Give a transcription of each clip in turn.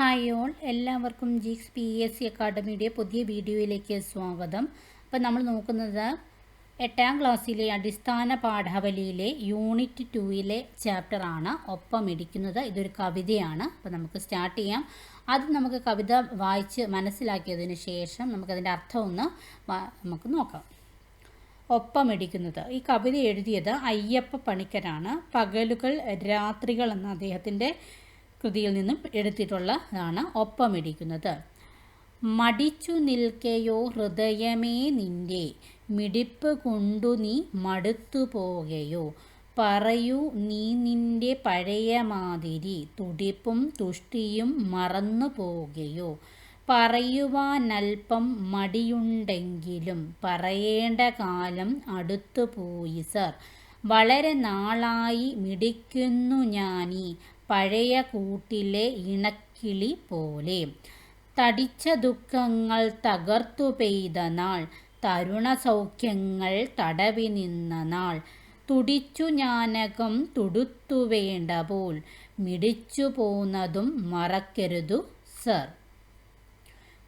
Hi all. എല്ലാവർക്കും ജിക്സ് P S C അക്കാഡമിയുടെ പുതിയ വീഡിയോയിലേക്ക് സ്വാഗതം. അപ്പോൾ നമ്മൾ നോക്കുന്നത് എട്ടാം ക്ലാസ്സിലെ അടിസ്ഥാന പാഠാവലിയിലെ യൂണിറ്റ് ടൂയിലെ ചാപ്റ്ററാണ് ഒപ്പം ഇടിക്കുന്നത് ഇതൊരു കവിതയാണ്. അപ്പോൾ നമുക്ക് സ്റ്റാർട്ട് ചെയ്യാം. ആദ്യം നമുക്ക് കവിത വായിച്ച് മനസ്സിലാക്കിയതിന് ശേഷം നമുക്കതിന്റെ അർത്ഥം ഒന്ന് നമുക്ക് നോക്കാം. ഒപ്പം ഒപ്പമിടിക്കുന്നത് ഈ കവിത എഴുതിയത് അയ്യപ്പ പണിക്കരാണ്. പകലുകൾ രാത്രികൾ എന്ന അദ്ദേഹത്തിന്റെ കൃതിയിൽ നിന്നും എടുത്തിട്ടുള്ളതാണ് ഒപ്പമിടിക്കുന്നത്. മടിച്ചു നിൽക്കയോ ഹൃദയമേ നിന്റെ മിടിപ്പ് കൊണ്ടു നീ മടുത്തു പോകയോ. പറയൂ നീ നിന്റെ പഴയ മാതിരി തുടിപ്പും തുഷ്ടിയും മറന്നു പോകയോ. പറയുവാനൽപ്പം മടിയുണ്ടെങ്കിലും പറയേണ്ട കാലം അടുത്തു പോയി സർ. വളരെ നാളായി മിടിക്കുന്നു ഞാനീ പഴയ കൂട്ടിലെ ഇണക്കിളി പോലെ. തടിച്ച ദുഃഖങ്ങൾ തകർത്തു പെയ്ത നാൾ തരുണ സൗഖ്യങ്ങൾ തടവി നിന്ന നാൾ. തുടിച്ചു ഞാനകം തുടുത്തു വേണ്ട പോൽ മിടിച്ചു പോന്നതും മറക്കരുതു സർ.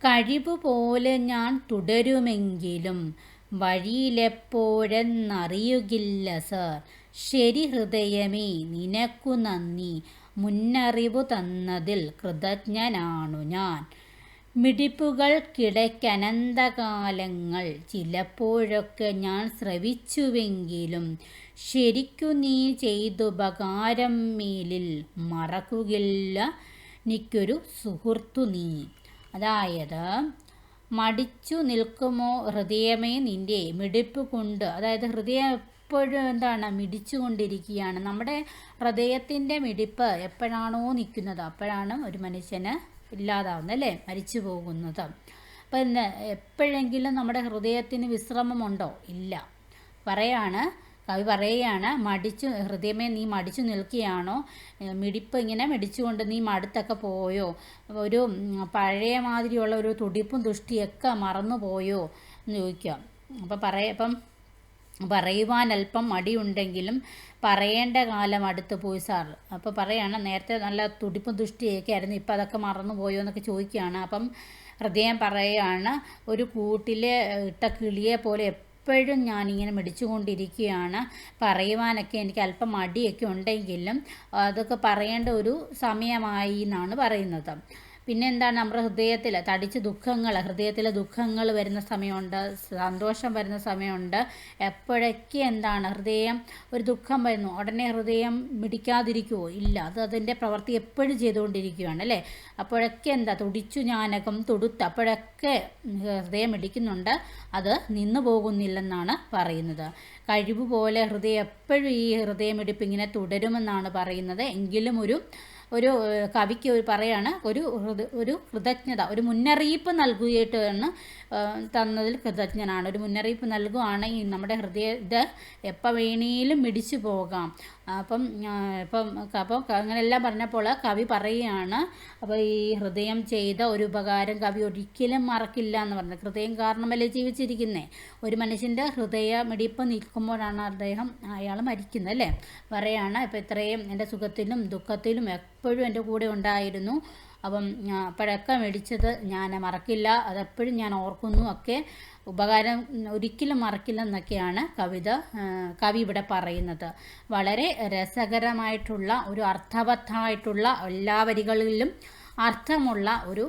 കഴിവ് പോലെ ഞാൻ തുടരുമെങ്കിലും വഴിയിലെപ്പോഴെന്നറിയുകില്ല സർ. ശരി ഹൃദയമേ നിനക്കു നന്ദി. മുന്നറിവു തന്നതിൽ കൃതജ്ഞനാണു ഞാൻ. മിടിപ്പുകൾക്കിടയ്ക്കനന്തകാലങ്ങൾ ചിലപ്പോഴൊക്കെ ഞാൻ ശ്രവിച്ചുവെങ്കിലും ശരിക്കു നീ ചെയ്തുപകാരം മേലിൽ മറക്കുകയില്ല നിക്കൊരു സുഹൃത്തു നീ. അതായത് മടിച്ചു നിൽക്കുമോ ഹൃദയമേ നിന്റെ മിടിപ്പ് കൊണ്ട് അതായത് ഹൃദയം എപ്പോഴും എന്താണ് മിടിച്ചു കൊണ്ടിരിക്കുകയാണ് നമ്മുടെ ഹൃദയത്തിന്റെ മിടിപ്പ് എപ്പോഴാണോ നിൽക്കുന്നത് അപ്പോഴാണ് ഒരു മനുഷ്യന് ഇല്ലാതാവുന്നത് അല്ലേ? മരിച്ചു പോകുന്നത്. അപ്പം എപ്പോഴെങ്കിലും നമ്മുടെ ഹൃദയത്തിന് വിശ്രമമുണ്ടോ? ഇല്ല. പറയാണ് കവി പറയുകയാണ് മടിച്ചു ഹൃദയമേ നീ മടിച്ചു നിൽക്കുകയാണോ? മിടിപ്പ് ഇങ്ങനെ മിടിച്ചുകൊണ്ട് നീ മടുത്തൊക്കെ പോയോ? ഒരു പഴയ മാതിരിയുള്ള ഒരു തുടിപ്പും തുഷ്ടിയൊക്കെ മറന്നു പോയോ എന്ന് ചോദിക്കാം അപ്പം പറയ അപ്പം പറയുവാൻ അല്പം മടിയുണ്ടെങ്കിലും പറയേണ്ട കാലം അടുത്ത് പോയി സാർ. അപ്പോൾ പറയാണ് നേരത്തെ നല്ല തുടിപ്പും ദുഷ്ടിയൊക്കെ ആയിരുന്നു ഇപ്പം അതൊക്കെ മറന്നു പോയോ? എന്നൊക്കെ ചോദിക്കുകയാണ്. അപ്പം ഹൃദയം പറയുകയാണ് ഒരു കൂട്ടിലെ ഇട്ട കിളിയെ പോലെ എപ്പോഴും ഞാനിങ്ങനെ മിടിച്ചുകൊണ്ടിരിക്കുകയാണ്. പറയുവാനൊക്കെ എനിക്ക് അല്പം മടിയൊക്കെ ഉണ്ടെങ്കിലും അതൊക്കെ പറയേണ്ട ഒരു സമയമായി എന്നാണ് പറയുന്നത്. പിന്നെ എന്താണ് നമ്മുടെ ഹൃദയത്തിൽ തടിച്ച് ദുഃഖങ്ങൾ ഹൃദയത്തിലെ ദുഃഖങ്ങൾ വരുന്ന സമയമുണ്ട് സന്തോഷം വരുന്ന സമയമുണ്ട്. എപ്പോഴൊക്കെ എന്താണ് ഹൃദയം ഒരു ദുഃഖം വരുന്നു ഉടനെ ഹൃദയം മിടിക്കാതിരിക്കുമോ ഇല്ല അത് അതിന്റെ പ്രവൃത്തി എപ്പോഴും ചെയ്തുകൊണ്ടിരിക്കുകയാണ് അല്ലേ? അപ്പോഴൊക്കെ എന്താ? തുടിച്ചു ഞാനകം തുടുത്ത് അപ്പോഴൊക്കെ ഹൃദയം മിടിക്കുന്നുണ്ട് അത് നിന്നു പോകുന്നില്ലെന്നാണ് പറയുന്നത്. കഴിവ് പോലെ ഹൃദയം എപ്പോഴും ഈ ഹൃദയമിടിപ്പ് ഇങ്ങനെ തുടരുമെന്നാണ് പറയുന്നത്. എങ്കിലും ഒരു ഒരു കവിക്ക് ഒരു പറയാണ് ഒരു ഒരു കൃതജ്ഞത ഒരു മുന്നറിയിപ്പ് നൽകുകയായിട്ടാണ് തന്നതിൽ കൃതജ്ഞനാണ്. ഒരു മുന്നറിയിപ്പ് നൽകുകയാണെങ്കിൽ നമ്മുടെ ഹൃദയത്തെ എപ്പോൾ വേണേലും മിടിച്ചു പോകാം. അപ്പം ഇപ്പം അപ്പോൾ അങ്ങനെല്ലാം പറഞ്ഞപ്പോൾ കവി പറയുകയാണ് അപ്പോൾ ഈ ഹൃദയം ചെയ്ത ഒരു ഉപകാരം കവി ഒരിക്കലും മറക്കില്ല എന്ന് പറഞ്ഞത് ഹൃദയം കാരണമല്ലേ ജീവിച്ചിരിക്കുന്നേ? ഒരു മനുഷ്യന്റെ ഹൃദയ മിടിപ്പ് നിൽക്കുമ്പോഴാണ് അദ്ദേഹം അയാൾ മരിക്കുന്നത് അല്ലേ? പറയാണ് ഇപ്പോൾ ഇത്രയും എന്റെ സുഖത്തിലും ദുഃഖത്തിലും എപ്പോഴും എന്റെ കൂടെ ഉണ്ടായിരുന്നു. അപ്പം അപ്പോഴൊക്കെ മേടിച്ചത് ഞാൻ മറക്കില്ല. അതെപ്പോഴും ഞാൻ ഓർക്കുന്നു. ഒക്കെ ഉപകാരം ഒരിക്കലും മറക്കില്ല എന്നൊക്കെയാണ് കവിത കവി ഇവിടെ പറയുന്നത്. വളരെ രസകരമായിട്ടുള്ള ഒരു അർത്ഥവത്തായിട്ടുള്ള എല്ലാ വരികളിലും അർത്ഥമുള്ള ഒരു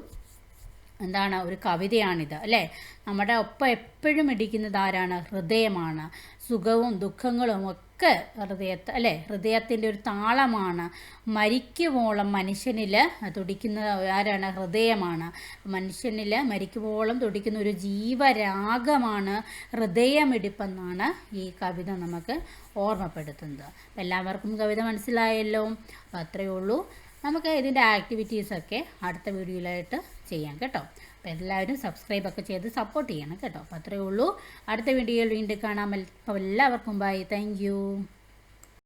എന്താണ് ഒരു കവിതയാണിത് അല്ലേ? നമ്മുടെ ഒപ്പം എപ്പോഴും ഇടിക്കുന്നത് ആരാണ്? ഹൃദയമാണ്. സുഖവും ദുഃഖങ്ങളും ഒക്കെ ഹൃദയത്തെ അല്ലേ? ഹൃദയത്തിന്റെ ഒരു താളമാണ്. മരിക്കുവോളം മനുഷ്യനിൽ തുടിക്കുന്ന ആരാണ്? ഹൃദയമാണ്. മനുഷ്യനിൽ മരിക്കുവോളം തുടിക്കുന്ന ഒരു ജീവരാഗമാണ് ഹൃദയമിടിപ്പെന്നാണ് ഈ കവിത നമുക്ക് ഓർമ്മപ്പെടുത്തുന്നത്. എല്ലാവർക്കും കവിത മനസ്സിലായല്ലോ? അപ്പം അത്രയേ ഉള്ളൂ. നമുക്ക് ഇതിന്റെ ആക്ടിവിറ്റീസൊക്കെ അടുത്ത വീഡിയോയിലായിട്ട് ചെയ്യാം കേട്ടോ. അപ്പോൾ എല്ലാവരും സബ്സ്ക്രൈബ് ഒക്കെ ചെയ്ത് സപ്പോർട്ട് ചെയ്യണം കേട്ടോ. അപ്പോൾ അത്രയേ ഉള്ളൂ. അടുത്ത വീഡിയോയിൽ വീണ്ടും കാണാം. അപ്പോൾ എല്ലാവർക്കും ബൈ താങ്ക്